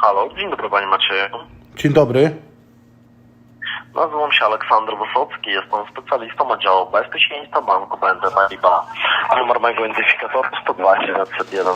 Halo, dzień dobry panie Macieju. Dzień dobry. Nazywam się Aleksander Wysocki, jestem specjalistą oddziału bezpieczeństwa Banku BNP Paribas. Numer mojego identyfikatora 12701.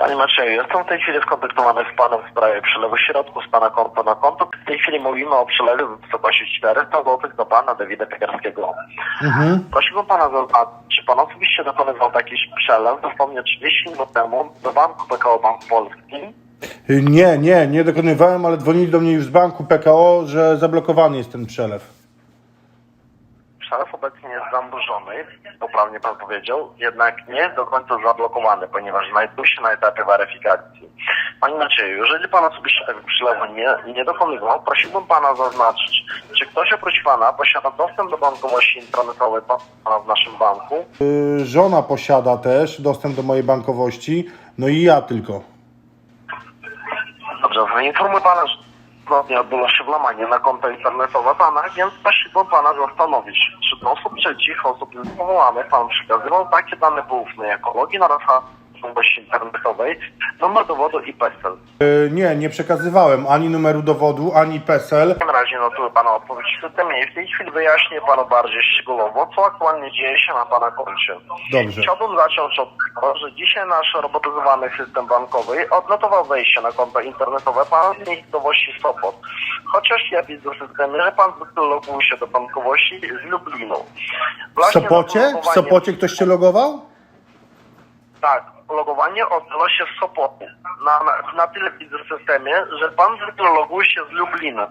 Panie Macieju, jestem w tej chwili skontaktowany z panem w sprawie przelewu środków z pana konta na konto. W tej chwili mówimy o przelewie w wysokości 400 zł do pana Dawida Piekarskiego. Mhm. Prosiłbym pana zaznaczyć, czy pan osobiście dokonywał taki przelew dosłownie 30 minut temu do banku PKO Bank Polski Nie, nie, nie dokonywałem, ale dzwonili do mnie już z banku PKO, że zablokowany jest ten przelew. Przelew obecnie jest zamrożony, poprawnie pan powiedział, jednak nie do końca zablokowany, ponieważ znajduje się na etapie weryfikacji. Panie Macieju, jeżeli pan osobiście tego przelewu nie, nie dokonywał, prosiłbym pana zaznaczyć, czy ktoś oprócz pana posiada dostęp do bankowości internetowej pana w naszym banku, Y, Żona posiada też dostęp do mojej bankowości, no i ja tylko. Dobrze, zainformuję pana, że zgodnie odbyło się włamanie na konto internetowe pana, więc prosiłbym pana zastanowić, czy do osób trzecich, osób powołanych pan przekazywał takie dane poufne jak login oraz bankowości internetowej, numer dowodu i PESEL. Y, Nie, nie przekazywałem ani numeru dowodu, ani PESEL. W takim razie notuję pana odpowiedź w systemie i w tej chwili wyjaśnię panu bardziej szczegółowo, co aktualnie dzieje się na pana koncie. Dobrze. Chciałbym zacząć od tego, że dzisiaj nasz robotyzowany system bankowy odnotował wejście na konto internetowe pana z miejscowości Sopot. Chociaż ja widzę w systemie, że pan logował się do bankowości z Lublinu. W Sopocie? W Sopocie ktoś się logował? Tak, logowanie odbyło się z Sopotu. Na, na, tyle widzę w systemie, że pan zwykle loguje się z Lublina.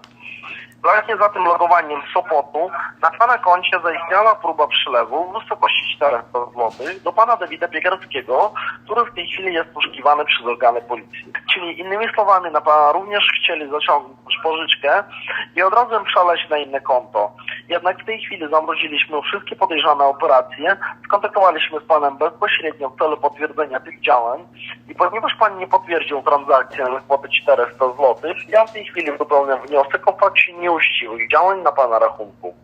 Właśnie za tym logowaniem z Sopotu na pana koncie zaistniała próba przelewu w wysokości 400 zł do pana Dawida Piekarskiego, który w tej chwili jest poszukiwany przez organy policji. Czyli innymi słowami na pana również chcieli zaciągnąć pożyczkę i od razu przeleźć na inne konto. Jednak w tej chwili zamroziliśmy wszystkie podejrzane operacje, skontaktowaliśmy z panem bezpośrednio w celu potwierdzenia tych działań i ponieważ pan nie potwierdził transakcji na kwotę 400 zł, ja w tej chwili wypełniam wniosek o fakcie nieuczciwych działań na pana rachunku.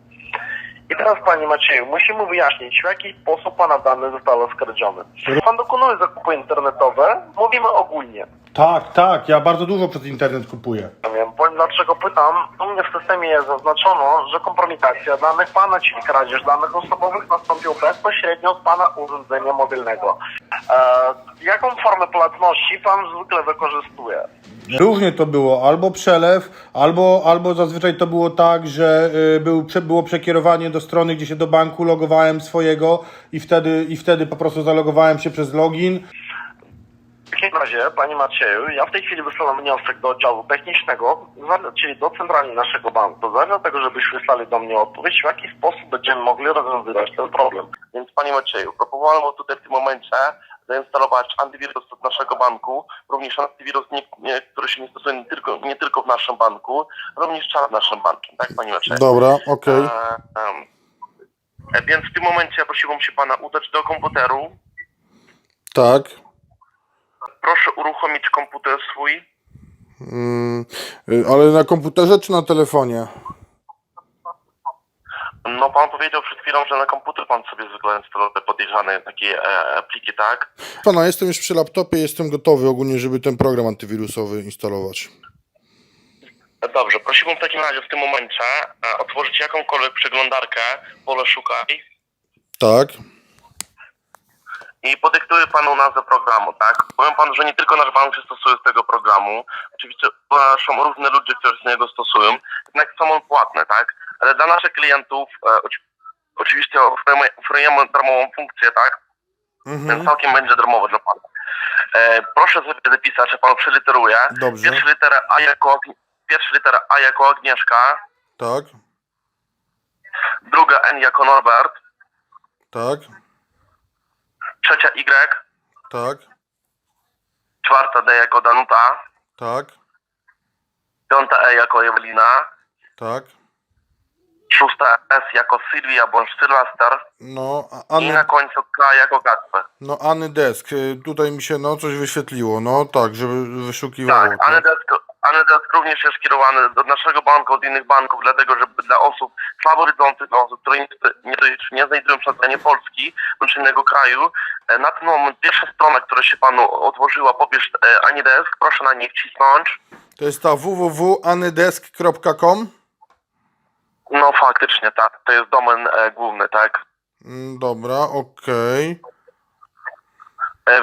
I teraz panie Macieju, musimy wyjaśnić w jaki sposób pana dane zostały skradzione. Pan dokonuje zakupy internetowe, mówimy ogólnie. Tak, tak, ja bardzo dużo przez internet kupuję. Dlaczego pytam. U mnie w systemie jest zaznaczono, że kompromitacja danych pana, czyli kradzież danych osobowych nastąpił bezpośrednio z pana urządzenia mobilnego. E, jaką formę płatności pan zwykle wykorzystuje? Różnie to było, albo przelew, albo, albo zazwyczaj to było tak, że y, był, było przekierowanie do strony, gdzie się do banku logowałem swojego i wtedy, i wtedy po prostu zalogowałem się przez login. W takim razie, panie Macieju, ja w tej chwili wysyłam wniosek do oddziału technicznego, czyli do centrali naszego banku, za tego, żebyśmy wysłali do mnie odpowiedź, w jaki sposób będziemy mogli rozwiązywać ten problem. Więc Panie Macieju, proponowałem tutaj w tym momencie zainstalować antywirus od naszego banku, również antywirus, nie, nie, który się nie stosuje nie tylko, nie tylko w naszym banku, również czar w naszym bankiem, tak Panie Macieju? Dobra, okej. E, em, e, więc w tym momencie prosiłbym się Pana udać do komputeru. Tak. Proszę uruchomić komputer swój. Mm, ale na komputerze czy na telefonie? No Pan powiedział przed chwilą, że na komputer Pan sobie zwykle instaluje podejrzane takie e, pliki, tak? Pana, jestem już przy laptopie, jestem gotowy ogólnie, żeby ten program antywirusowy instalować. Dobrze, prosiłbym w takim razie w tym momencie e, otworzyć jakąkolwiek przeglądarkę, pole szukaj Tak, i podyktuję panu nazwę programu, tak? Powiem panu, że nie tylko nasz bank się stosuje z tego programu. Oczywiście są różne ludzie, którzy z niego stosują, jednak są on płatne, tak? Ale dla naszych klientów e, oczywiście oferujemy, oferujemy darmową funkcję, tak? Więc całkiem będzie darmowo dla pana. E, proszę sobie zapisać, że panu przeliteruję. Dobrze. Pierwsza litera A jako, pierwsza litera A jako Agnieszka, tak, druga N jako Norbert, tak, trzecia Y, tak, czwarta D jako Danuta, tak, piąta E jako Ewelina, tak. szósta S jako Sylwia bądź Sylwester No, a- i Anny, na końcu K jako Kacper. no, Anny Desk. y, Tutaj mi się no coś wyświetliło. No tak, żeby wyszukiwało. Tak, Anydesk również jest skierowany do naszego banku, od innych banków, dlatego żeby dla osób faworyzujących, dla osób, które nie, nie, nie znajdują terenie Polski bądź innego kraju, e, na ten moment pierwsza strona, która się panu otworzyła, powiesz e, Anydesk, proszę na nie wcisnąć. To jest ta www.anydesk.com? No faktycznie, tak. To jest domen e, główny, tak? Mm, Dobra, okej. E,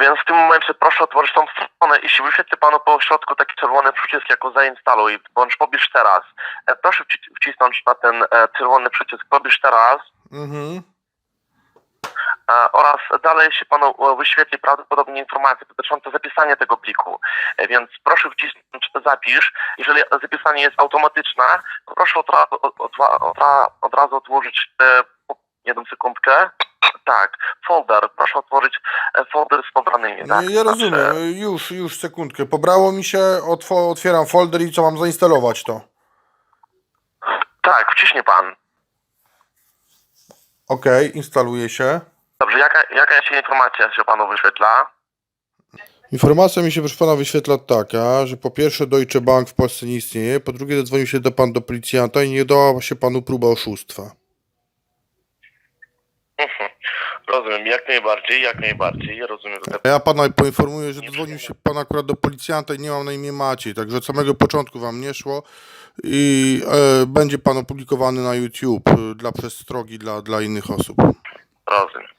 Więc w tym momencie proszę otworzyć tą stronę. Jeśli wyświetli panu po środku taki czerwony przycisk jako zainstaluj, bądź pobierz teraz. E, Proszę wci- wcisnąć na ten e, czerwony przycisk pobierz teraz Mhm. e, oraz dalej się panu e, wyświetli prawdopodobnie informacje dotyczące zapisania tego pliku. E, Więc proszę wcisnąć zapisz. Jeżeli zapisanie jest automatyczne, to proszę od, od, od, od, ra- od razu otworzyć e, jedną sekundkę. Tak, folder. Proszę otworzyć e, folder z pobranymi. Tak? ja Znaczy, rozumiem, już, już sekundkę. Pobrało mi się, otw- otwieram folder i co mam zainstalować to? Tak, wciśnie pan. Okej, instaluje się. Dobrze, jaka, jaka się informacja się panu wyświetla? Informacja mi się, proszę pana, wyświetla taka, że po pierwsze Deutsche Bank w Polsce nie istnieje, po drugie zadzwonił się do pan do policjanta i nie udała się panu próba oszustwa. Mhm. Rozumiem, jak najbardziej, jak najbardziej, rozumiem. Ja pana poinformuję, że dzwonił się pan akurat do policjanta i nie mam na imię Maciej, także od samego początku wam nie szło i e, będzie pan opublikowany na YouTube e, dla przestrogi dla, dla innych osób. Rozumiem.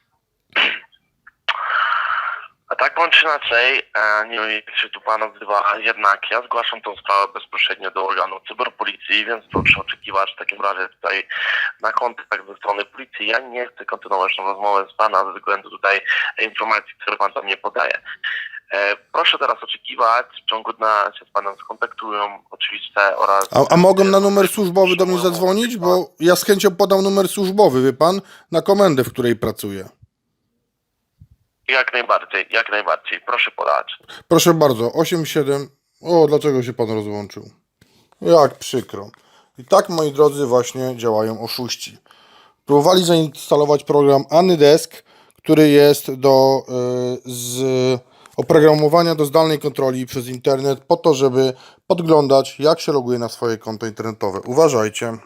Tak bądź inaczej, e, nie wiem się tu pan nazywa, jednak ja zgłaszam tą sprawę bezpośrednio do organu cyberpolicji, więc proszę oczekiwać w takim razie tutaj na kontakt ze strony policji. Ja nie chcę kontynuować tą rozmowę z pana ze względu tutaj informacji, które pan tam nie podaje. E, proszę teraz oczekiwać, w ciągu dnia się z panem skontaktują oczywiście oraz... A, a mogą na numer służbowy do mnie zadzwonić? Bo ja z chęcią podam numer służbowy, wie pan, na komendę, w której pracuję. Jak najbardziej, jak najbardziej, proszę podać. Proszę bardzo, 87. O, dlaczego się pan rozłączył? Jak przykro. I tak, moi drodzy, właśnie działają oszuści. Próbowali zainstalować program AnyDesk, który jest do y, z oprogramowania do zdalnej kontroli przez internet po to, żeby podglądać, jak się loguje na swoje konto internetowe. Uważajcie.